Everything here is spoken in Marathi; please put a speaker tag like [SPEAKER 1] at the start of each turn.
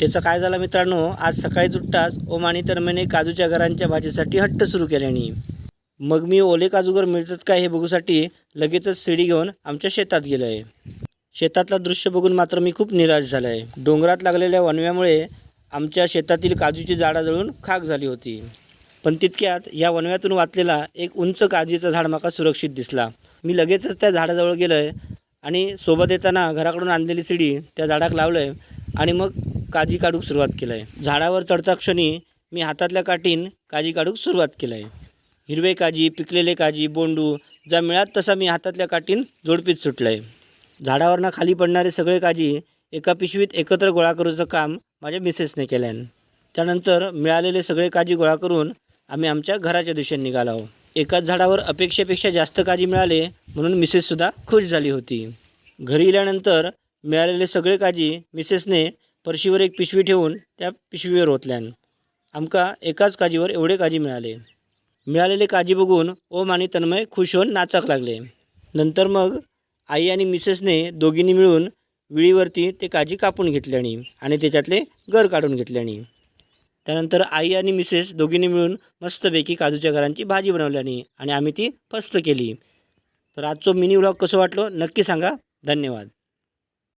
[SPEAKER 1] त्याचं काय झालं मित्रांनो? आज सकाळी उठताच ओम आणि तन्मयने काजूच्या घरांच्या भाजीसाठी हट्ट सुरू केल्याने मग मी ओले काजूगर मिळतात काय हे बघूसाठी लगेचच शिडी घेऊन आमच्या शेतात गेलो आहे शेतातलं दृश्य बघून मात्र मी खूप निराश झालो आहे डोंगरात लागलेल्या वणव्यामुळे आमच्या शेतातील काजूची झाडं जळून खाक झाली होती. पण तितक्यात या वणव्यातून वाचलेला एक उंच काजूचं झाड माका सुरक्षित दिसला. मी लगेचच त्या झाडाजवळ गेलो आहे आणि सोबत येताना घराकडून आणलेली शिडी त्या झाडाक लावलं आहे आणि मग काजी काढूक सुरुवात केलं आहे झाडावर चढता क्षणी मी हातातल्या काठीन काजी काढूक सुरुवात केलं आहे हिरवे काजी पिकलेले काजी बोंडू ज्या मिळात तसा मी हातातल्या काठीन जोडपीत सुटलं आहे झाडावरनं खाली पडणारे सगळे काजी एका पिशवीत एकत्र गोळा करूचं काम माझ्या मिसेसने केल्यान त्यानंतर मिळालेले सगळे काजी गोळा करून आम्ही आमच्या घराच्या दिशेने निघालो एकाच झाडावर अपेक्षेपेक्षा जास्त काजी मिळाले म्हणून मिसेससुद्धा खुश झाली होती. घरी गेल्यानंतर मिळालेले सगळे काजी मिसेसने परशीवर एक पिशवी ठेवून त्या पिशवीवर ओतल्यान. आमका एकाच काजीवर एवढे काजी मिळाले. मिळालेले काजी बघून ओम आणि तन्मय खुश होऊन नाचक लागले. नंतर मग आई आणि मिसेसने दोघींनी मिळून विळीवरती ते काजी कापून घेतल्यानी आणि त्याच्यातले गर काढून घेतल्यानी. त्यानंतर आई आणि मिसेस दोघींनी मिळून मस्तपैकी काजूच्या घरांची भाजी बनवल्यानी आणि आम्ही ती फस्त केली. तर आजचो मिनी व्लॉग कसं वाटलो नक्की सांगा. धन्यवाद.